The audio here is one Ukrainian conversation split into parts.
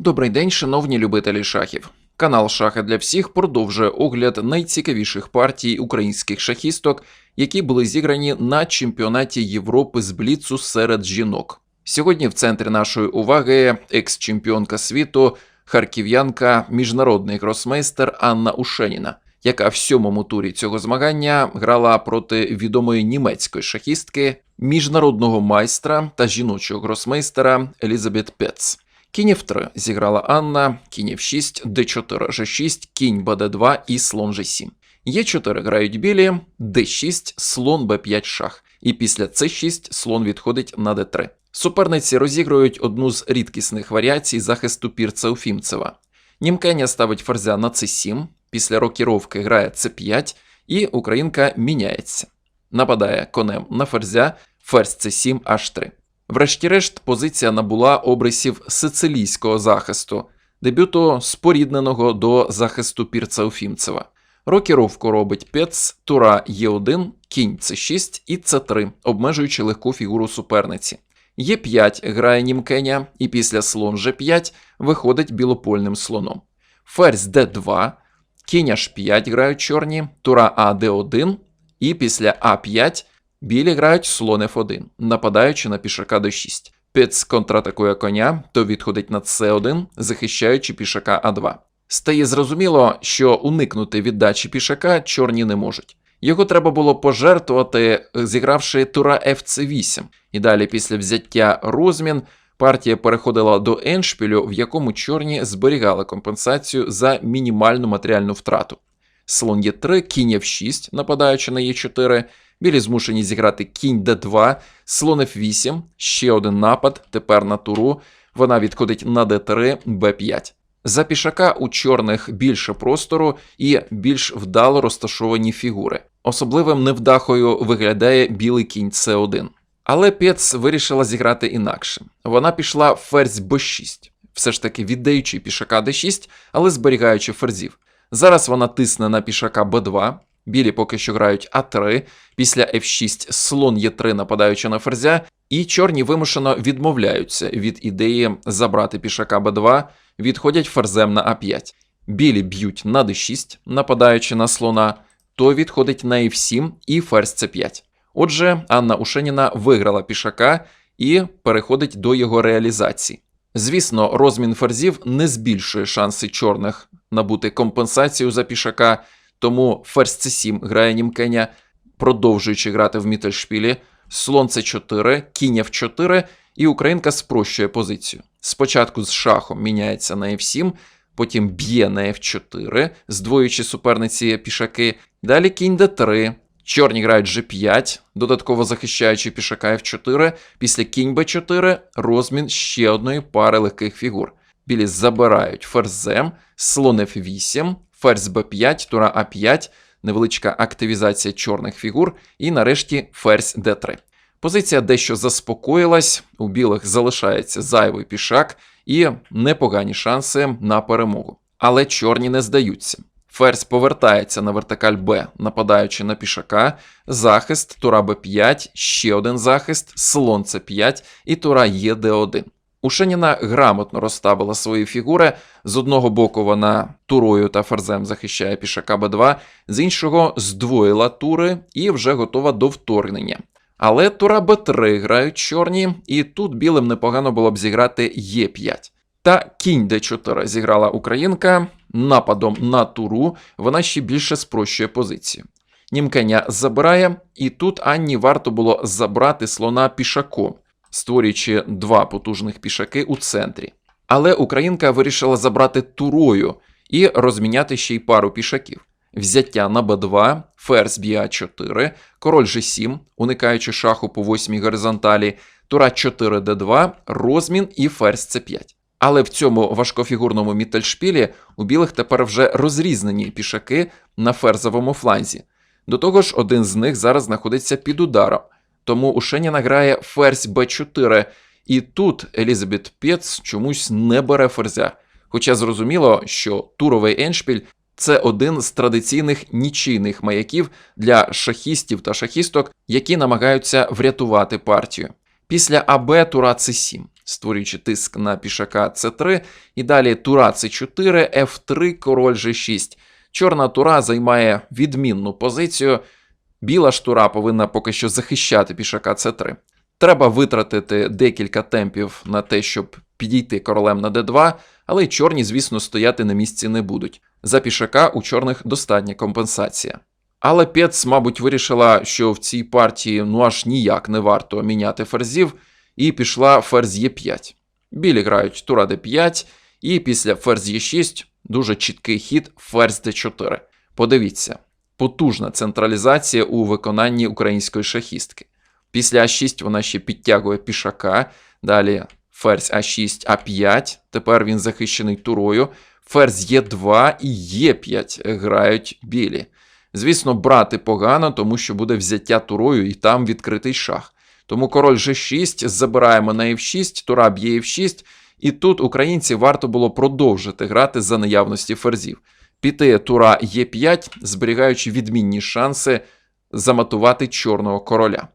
Добрий день, шановні любителі шахів. Канал Шахи для всіх продовжує огляд найцікавіших партій українських шахісток, які були зіграні на чемпіонаті Європи з Бліцу серед жінок. Сьогодні в центрі нашої уваги екс-чемпіонка світу, харків'янка, міжнародний гросмейстер Анна Ушеніна, яка в сьомому турі цього змагання грала проти відомої німецької шахістки, міжнародного майстра та жіночого гросмейстера Елізабет Пец. Кінь F3 зіграла Анна, кінь F6, D4, G6, кінь BD2 і слон G7. Е4 грають білі, D6, слон B5 шах. І після C6 слон відходить на D3. Суперниці розігрують одну з рідкісних варіацій захисту пірца Уфімцева. Німкеня ставить ферзя на C7, після рокіровки грає C5, і українка міняється. Нападає конем на ферзя, ферзь C7, H3. Врешті-решт, позиція набула обрисів сицилійського захисту, дебюту спорідненого до захисту пірца Уфімцева. Рокіровку робить Пец, тура Е1, кінь С6 і С3, обмежуючи легку фігуру суперниці. Е5 грає Німкеня, і після слон G5 виходить білопольним слоном. Ферзь Д2, кінь H5 грають чорні, тура А Д1, і після А5 білі грають слон F1, нападаючи на пішака d6. Пец контратакує коня, то відходить на С1, захищаючи пішака А2. Стає зрозуміло, що уникнути віддачі пішака чорні не можуть. Його треба було пожертвувати, зігравши тура fc8. І далі, після взяття розмін, партія переходила до еншпілю, в якому чорні зберігали компенсацію за мінімальну матеріальну втрату. Слон Е3, кінь F6, нападаючи на Е4, білі змушені зіграти кінь d2, слон f8, ще один напад, тепер на туру. Вона відходить на d3, b5. За пішака у чорних більше простору і більш вдало розташовані фігури. Особливим невдахою виглядає білий кінь c1. Але Пец вирішила зіграти інакше. Вона пішла ферзь b6, все ж таки віддаючи пішака d6, але зберігаючи ферзів. Зараз вона тисне на пішака b2, білі поки що грають А3, після F6 слон Е3 нападаючи на ферзя, і чорні вимушено відмовляються від ідеї забрати пішака Б2, відходять ферзем на А5. Білі б'ють на d6, нападаючи на слона, то відходить на F7 і ферзь С5. Отже, Анна Ушеніна виграла пішака і переходить до його реалізації. Звісно, розмін ферзів не збільшує шанси чорних набути компенсацію за пішака, тому ферзь c7 грає Німкеня, продовжуючи грати в мітельшпілі, слон c4, кінь f4, і українка спрощує позицію. Спочатку з шахом міняється на f7, потім б'є на f4, здвоюючи суперниці пішаки. Далі кінь d3. Чорні грають g5, додатково захищаючи пішака f4, після кінь b4 розмін ще одної пари легких фігур. Білі забирають ферзем, слон f8, ферзь b5, тура a5, невеличка активізація чорних фігур, і нарешті ферзь d3. Позиція дещо заспокоїлась, у білих залишається зайвий пішак і непогані шанси на перемогу. Але чорні не здаються. Ферзь повертається на вертикаль Б, нападаючи на пішака, захист, тура Б5, ще один захист, слон С5 і тура ЄД1. Ушеніна грамотно розставила свої фігури. З одного боку вона турою та ферзем захищає пішака Б2, з іншого здвоїла тури і вже готова до вторгнення. Але тура Б3 грають чорні, і тут білим непогано було б зіграти Е5. Та кінь Д4 зіграла українка. Нападом на туру вона ще більше спрощує позицію. Німкеня забирає, і тут Анні варто було забрати слона пішаком, створюючи два потужних пішаки у центрі. Але українка вирішила забрати турою і розміняти ще й пару пішаків. Взяття на Б2, ферзь б'є 4 король G7, уникаючи шаху по восьмій горизонталі, тура 4 Д2, розмін і ферзь С5. Але в цьому важкофігурному мітельшпілі у білих тепер вже розрізнені пішаки на ферзовому фланзі. До того ж, один з них зараз знаходиться під ударом. Тому Ушеніна грає ферзь Б4, і тут Елізабет Пєц чомусь не бере ферзя. Хоча зрозуміло, що туровий еншпіль це один з традиційних нічийних маяків для шахістів та шахісток, які намагаються врятувати партію. Після АБ тура С7. створюючи тиск на пішака С3. І далі тура С4, Ф3, король Ж6. Чорна тура займає відмінну позицію. Біла ж тура повинна поки що захищати пішака С3. Треба витратити декілька темпів на те, щоб підійти королем на d2, але й чорні, звісно, стояти на місці не будуть. За пішака у чорних достатня компенсація. Але Пец, мабуть, вирішила, що в цій партії ну аж ніяк не варто міняти ферзів, і пішла ферзь Е5. Білі грають тура d5, і після ферзь Е6 дуже чіткий хід ферзь d4. Подивіться, потужна централізація у виконанні української шахістки. Після А6 вона ще підтягує пішака, далі ферзь А6, А5, тепер він захищений турою. Ферзь Е2 і Е5 грають білі. Звісно, брати погано, тому що буде взяття турою і там відкритий шах. Тому король G6 забираємо на F6, тура б'є F6, і тут українці варто було продовжити грати за наявності ферзів. Піти тура Е5, зберігаючи відмінні шанси заматувати чорного короля.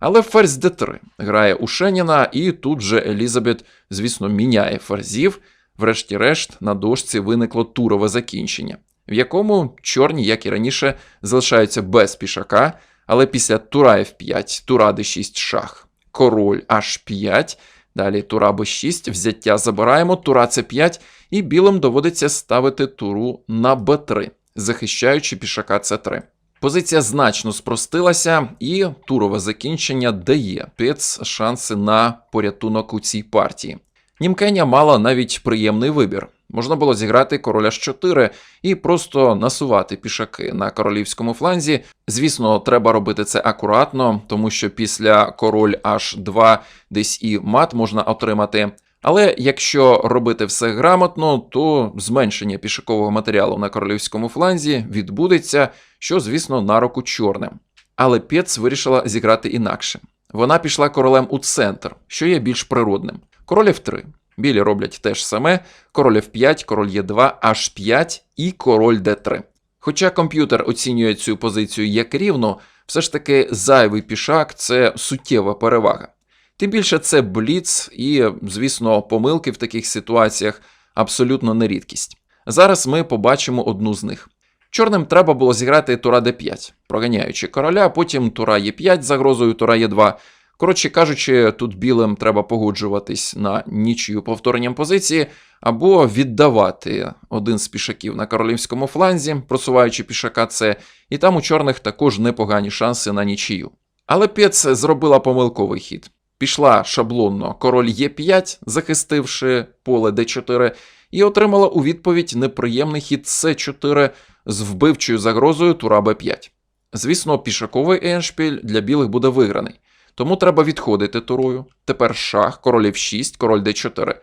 Але ферзь d3 грає у Шеніна, і тут же Елізабет, звісно, міняє ферзів. Врешті-решт, на дошці виникло турове закінчення, в якому чорні, як і раніше, залишаються без пішака, але після тура F5, тура d6 шах, король H5, далі тура b6, взяття забираємо, тура c5, і білим доводиться ставити туру на b3, захищаючи пішака c3. Позиція значно спростилася, і турове закінчення дає Пец шанси на порятунок у цій партії. Німкеня мала навіть приємний вибір. Можна було зіграти короля з 4 і просто насувати пішаки на королівському фланзі. Звісно, треба робити це акуратно, тому що після король H2 десь і мат можна отримати. Але якщо робити все грамотно, то зменшення пішакового матеріалу на королівському фланзі відбудеться, що, звісно, на руку чорним. Але Пєц вирішила зіграти інакше. Вона пішла королем у центр, що є більш природним. Король F3. Білі роблять те ж саме: король F5, король Е2, H5 і король D3. Хоча комп'ютер оцінює цю позицію як рівну, все ж таки зайвий пішак це суттєва перевага. Тим більше це бліц, і, звісно, помилки в таких ситуаціях абсолютно не рідкість. Зараз ми побачимо одну з них. Чорним треба було зіграти тура d5, проганяючи короля, потім тура Е5 загрозою тура Е2. Коротше кажучи, тут білим треба погоджуватись на нічию повторенням позиції, або віддавати один з пішаків на королівському фланзі, просуваючи пішака С, і там у чорних також непогані шанси на нічию. Але Пєц зробила помилковий хід. Пішла шаблонно король Е5, захистивши поле Д4, і отримала у відповідь неприємний хід С4 з вбивчою загрозою тура Б5. Звісно, пішаковий еншпіль для білих буде виграний. Тому треба відходити турою. Тепер шах, король F6, король d4.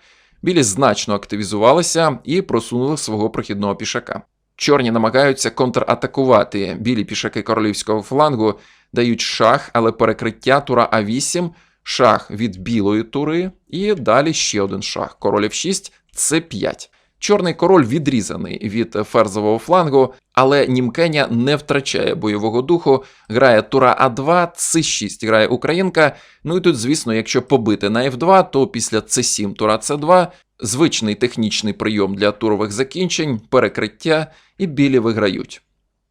Білі значно активізувалися і просунули свого прохідного пішака. Чорні намагаються контратакувати білі пішаки королівського флангу, дають шах, але перекриття тура А8, шах від білої тури, і далі ще один шах, король F6, С5. Чорний король відрізаний від ферзового флангу, але Німкеня не втрачає бойового духу, грає тура А2, С6 грає Українка. Ну і тут, звісно, якщо побити на F2, то після С7 тура С2 звичний технічний прийом для турових закінчень, перекриття і білі виграють.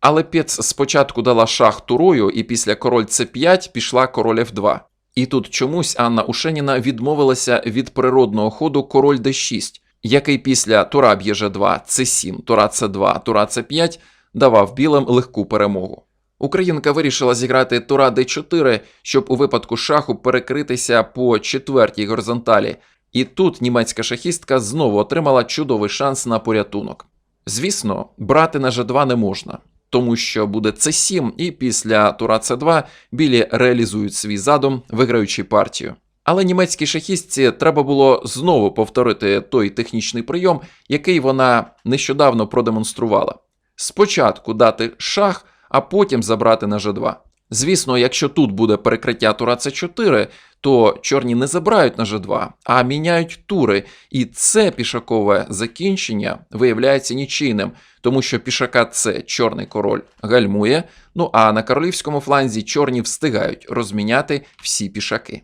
Але Пєц спочатку дала шах турою, і після король С5 пішла король F2. І тут чомусь Анна Ушеніна відмовилася від природного ходу король d6 який після тура б'є G2, С7, тура С2, тура С5 давав білим легку перемогу. Українка вирішила зіграти тура Д4, щоб у випадку шаху перекритися по четвертій горизонталі, і тут німецька шахістка знову отримала чудовий шанс на порятунок. Звісно, брати на G2 не можна, тому що буде С7, і після тура С2 білі реалізують свій задум, виграючи партію. Але німецькій шахістці треба було знову повторити той технічний прийом, який вона нещодавно продемонструвала. Спочатку дати шах, а потім забрати на G2. Звісно, якщо тут буде перекриття тура С4, то чорні не забирають на G2, а міняють тури, і це пішакове закінчення виявляється нічийним, тому що пішака С чорний король гальмує, ну а на королівському фланзі чорні встигають розміняти всі пішаки.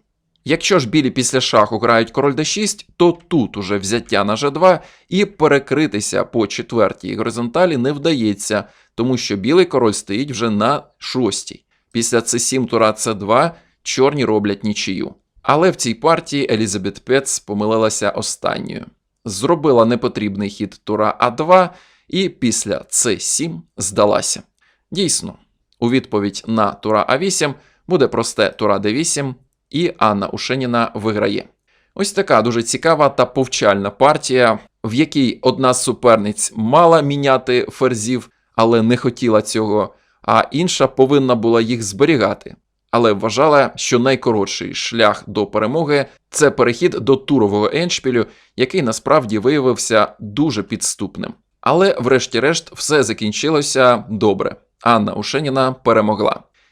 Якщо ж білі після шаху грають король d6, то тут уже взяття на g2 і перекритися по четвертій горизонталі не вдається, тому що білий король стоїть вже на шостій. Після c7 тура c2 чорні роблять нічию. Але в цій партії Елізабет Пец помилилася останньою. Зробила непотрібний хід тура А2 і після c7 здалася. Дійсно, у відповідь на тура А8 буде просте тура d8, і Анна Ушеніна виграє. Ось така дуже цікава та повчальна партія, в якій одна з суперниць мала міняти ферзів, але не хотіла цього, а інша повинна була їх зберігати. Але вважала, що найкоротший шлях до перемоги це перехід до турового еншпілю, який насправді виявився дуже підступним. Але, врешті-решт, все закінчилося добре. Анна Ушеніна перемогла.